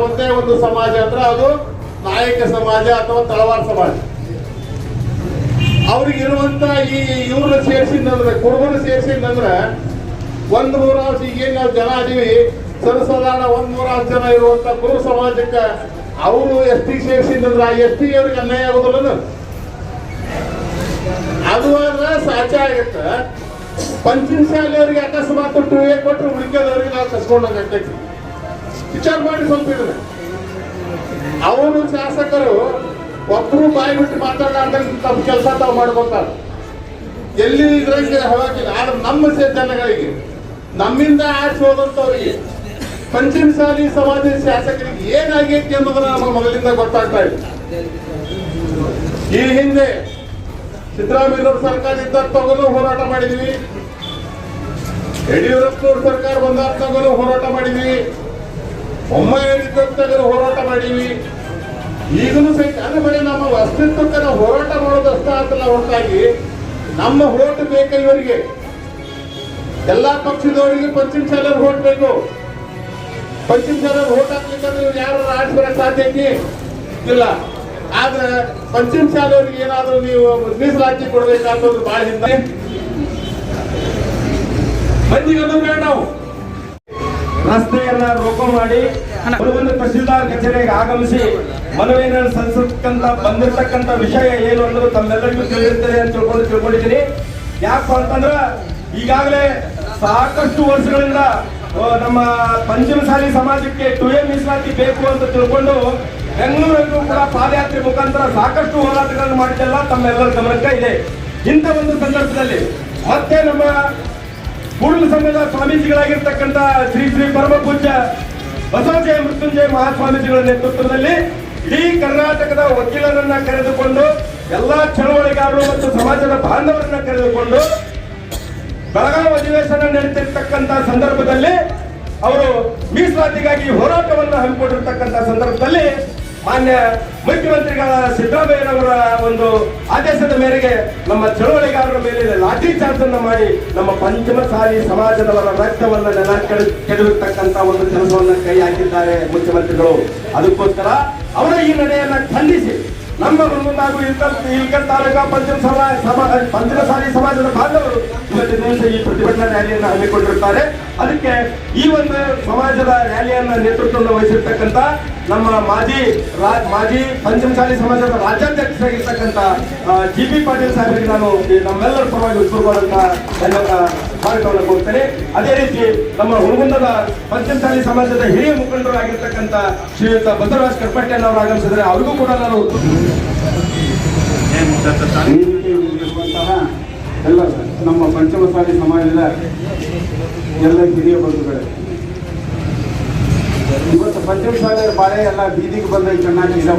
ಒಂದು ಸಮಾಜ ಅಂದ್ರೆ ಅದು ನಾಯಕ ಸಮಾಜ ಅಥವಾ ತಳವಾರ ಸಮಾಜ. ಅವ್ರಿಗಿರುವಂತ ಈ ಇವ್ರನ್ನ ಸೇರಿಸಿದ್ರೆ ಕುರುಬನ ಸೇರ್ಸಿದಂದ್ರೆ ಒಂದ್ ನೂರ ಈಗೇನು ನಾವು ಜನ ಅದೀವಿ ಸರ್ವಸಾಧಾರಣ ಒಂದ್ ನೂರ ಜನ ಇರುವಂತ ಕುರು ಸಮಾಜಕ್ಕೆ ಅವರು ಎಸ್ ಟಿ ಸೇರ್ಸಿದಂದ್ರೆ ಆ ಎಸ್ ಟಿ ಅವ್ರಿಗೆ ಅನ್ಯಾಯ ಆಗೋದಿಲ್ಲ ಅದು. ಆದ್ರೆ ಸಾಚ ಆಗತ್ತೆ. ಪಂಚಿನ ಶಾಲೆಯವರಿಗೆ ಅಕಸ್ಮಾತ್ ಟೂ ಎ ಕೊಟ್ಟರು ಉಳಿಕೆದವರಿಗೆ ನಾವು ಕಸ್ಕೊಂಡಂಗೆ ಆಗ್ತೈತಿ. ವಿಚಾರ ಮಾಡಿ ಸ್ವಲ್ಪ ಅವರು ಶಾಸಕರು ಒಬ್ರು ಬಾಯಿ ಬಿಟ್ಟು ಮಾತಾಡಲಾರ್ದಂಗೆ ತಮ್ಮ ಕೆಲಸ ತಾವು ಮಾಡ್ಕೊಂತಾರೆ. ಎಲ್ಲಿ ಇದ್ರಂಗೆ ಹೋಗಿಲ್ಲ ಆದ್ರೆ ನಮ್ಮ ಜನಗಳಿಗೆ, ನಮ್ಮಿಂದ ಆಚೆ ಹೋದಂತವ್ರಿಗೆ ಪಂಚಮ ಶಾಲಿ ಸಮಾಜ ಶಾಸಕರಿಗೆ ಏನಾಗೈತಿ ಅನ್ನೋದನ್ನ ನಮ್ಮ ಮೊದಲಿಂದ ಗೊತ್ತಾಗ್ತಾ ಇದೆ ಈ ಹಿಂದೆ ಸಿದ್ದರಾಮಯ್ಯವ್ರ ಸರ್ಕಾರ ಇದ್ದಾಗ ತಗೊಂಡು ಹೋರಾಟ ಮಾಡಿದ್ವಿ. ಯಡಿಯೂರಪ್ಪನವ್ರ ಸರ್ಕಾರ ಬಂದಾಗ ತಗೊಂಡು ಹೋರಾಟ ಮಾಡಿದ್ವಿ. ಒಮ್ಮೆಯವ್ರ ತಗೊಂಡು ಹೋರಾಟ ಮಾಡೀವಿ. ಈಗಲೂ ಸಹಿತ ಅಂದ್ರೆ ಬರೀ ನಮ್ಮ ಅಸ್ತಿತ್ವಕ್ಕೆ ನಾವು ಹೋರಾಟ ಮಾಡೋದು ಅಷ್ಟ ಅಂತಲ್ಲ ಹೊರತಾಗಿ ನಮ್ಮ ಹೋಟ್ ಬೇಕು ಇವರಿಗೆ? ಎಲ್ಲಾ ಪಕ್ಷದವರಿಗೆ ಪಂಚಮ ಶಾಲೆ ಹೋಟ್ ಬೇಕು. ಪಂಚಮ ಶಾಲೆ ಹೋಟ್ ಹಾಕ್ಲಿಕ್ಕಂದ್ರೆ ಇವ್ರು ಯಾರು ಆಡ್ಸಿ ಬರಕ್ ಸಾಧ್ಯ ಇಲ್ಲ. ಆದ್ರೆ ಪಂಚಮ ಶಾಲೆಯವ್ರಿಗೆ ಏನಾದ್ರು ನೀವು ಮೀಸಲಾತಿ ಕೊಡ್ಬೇಕಾದ್ರೆ ಬಹಳ ಹಿಂದೆ ಮಂದಿಗೆ ಬೇಡ ನಾವು. ರಸ್ತೆಯನ್ನ ರೋಕೋ ಮಾಡಿ ಒಂದು ತಹಶೀಲ್ದಾರ್ ಕಚೇರಿಗೆ ಆಗಮಿಸಿ ಮನವಿಯನ್ನು ಸಲ್ಲಿಸತಕ್ಕಂತ ಬಂದಿರತಕ್ಕಂತ ವಿಷಯ ಏನು ಅನ್ನೋದು ತಮ್ಮೆಲ್ಲರಿಗೂ ತಿಳಿದಿರ್ತದೆ ಅಂತ ತಿಳ್ಕೊಂಡು ತಿಳ್ಕೊಂಡಿದ್ದೀನಿ. ಯಾಕಪ್ಪ ಅಂತಂದ್ರ ಈಗಾಗಲೇ ಸಾಕಷ್ಟು ವರ್ಷಗಳಿಂದ ನಮ್ಮ ಪಂಚಮಸಾಲಿ ಸಮಾಜಕ್ಕೆ ಟು ಎ ಮೀಸಲಾತಿ ಬೇಕು ಅಂತ ತಿಳ್ಕೊಂಡು ಬೆಂಗಳೂರಲ್ಲೂ ಕೂಡ ಪಾದಯಾತ್ರೆ ಮುಖಾಂತರ ಸಾಕಷ್ಟು ಹೋರಾಟಗಳನ್ನು ಮಾಡಿದ್ದೆಲ್ಲ ತಮ್ಮೆಲ್ಲರ ಗಮನಕ್ಕೆ ಇದೆ. ಇಂಥ ಒಂದು ಸಂದರ್ಭದಲ್ಲಿ ಮತ್ತೆ ನಮ್ಮ ಕೂಡಲ ಸಂಘದ ಸ್ವಾಮೀಜಿಗಳಾಗಿರ್ತಕ್ಕಂಥ ಶ್ರೀ ಶ್ರೀ ಪರಮ ಪೂಜ್ಯ ಬಸವಜಯ ಮೃತ್ಯುಂಜಯ ಮಹಾಸ್ವಾಮೀಜಿಗಳ ನೇತೃತ್ವದಲ್ಲಿ ಇಡೀ ಕರ್ನಾಟಕದ ವಕೀಲರನ್ನ ಕರೆದುಕೊಂಡು ಎಲ್ಲಾ ಚಳವಳಿಗಾರರು ಮತ್ತು ಸಮಾಜದ ಬಾಂಧವರನ್ನ ಕರೆದುಕೊಂಡು ಬೆಳಗಾವಿ ಅಧಿವೇಶನ ನಡೆಸಿರ್ತಕ್ಕಂತಹ ಸಂದರ್ಭದಲ್ಲಿ ಅವರು ಮೀಸಲಾತಿಗಾಗಿ ಹೋರಾಟವನ್ನು ಹಮ್ಮಿಕೊಂಡಿರ್ತಕ್ಕಂಥ ಸಂದರ್ಭದಲ್ಲಿ ಮಾನ್ಯ ಮುಖ್ಯಮಂತ್ರಿಗಳ ಸಿದ್ದರಾಮಯ್ಯನವರ ಒಂದು ಆದೇಶದ ಮೇರೆಗೆ ನಮ್ಮ ಚಳವಳಿಗಾರರ ಮೇಲೆ ಲಾಠಿ ಚಾರ್ಜ್ ಅನ್ನು ಮಾಡಿ ನಮ್ಮ ಪಂಚಮಸಾಲಿ ಸಮಾಜದವರ ರಕ್ತವನ್ನು ನೆಲ ಕೆಡ, ಕೆಡವಿರ್ತಕ್ಕಂಥ ಒಂದು ಕೆಲಸವನ್ನು ಕೈ ಹಾಕಿದ್ದಾರೆ ಮುಖ್ಯಮಂತ್ರಿಗಳು. ಅದಕ್ಕೋಸ್ಕರ ಅವರ ಈ ನಡೆಯನ್ನು ಖಂಡಿಸಿ. ನಮ್ಮ ಮುಂದಾಗೂ ಇಲ್ಕಲ್ ತಾಲೂಕ ಪಂಚಮ ಸಮಾಜ ಪಂಚಮ ಸಾರಿ ಸಮಾಜದ ಬಾಂಧವರು ಈ ಪ್ರತಿಭಟನಾ ರ್ಯಾಲಿಯನ್ನು ಹಮ್ಮಿಕೊಂಡಿರುತ್ತಾರೆ ಅದಕ್ಕೆ ಈ ಒಂದು ಸಮಾಜದ ರ್ಯಾಲಿಯನ್ನ ನೇತೃತ್ವವನ್ನು ವಹಿಸಿರ್ತಕ್ಕಂಥ ನಮ್ಮ ಮಾಜಿ ರಾ- ಮಾಜಿ ಪಂಚಮಸಾಲಿ ಸಮಾಜದ ರಾಜ್ಯಾಧ್ಯಕ್ಷರಾಗಿರ್ತಕ್ಕಂಥ ಜಿ ಪಿ ಪಾಟೀಲ್ ಸಾಹೇಬರಿಗೆ ನಾನು ನಮ್ಮೆಲ್ಲರ ಪರವಾಗಿ ಉತ್ತರವಾದಂತ ಧನ್ಯವಾದ ಸ್ವಾಗತವನ್ನು ಕೊಡ್ತೇನೆ ಅದೇ ರೀತಿ ನಮ್ಮ ಹುಡುಗುಂದದ ಪಂಚಮಸಾಲಿ ಸಮಾಜದ ಹಿರಿಯ ಮುಖಂಡರಾಗಿರ್ತಕ್ಕಂಥ ಶ್ರೀಯುತ ಬಸವರಾಜ್ ಅವರು ಆಗಮಿಸಿದರೆ ಅವ್ರಿಗೂ ಕೂಡ ನಾನು ಎಲ್ಲ ನಮ್ಮ ಪಂಚಮಸಾಲಿ ಸಮಾಜದ ಎಲ್ಲ ಹಿರಿಯ ಬಂಧುಗಳೇ. ಇವತ್ತು ಪಂಚಮಸಾಲಿಯರ ಬಾಳೆ ಎಲ್ಲ ಬೀದಿಗೆ ಬಂದ ಚೆನ್ನಾಗಿ ಇರೋ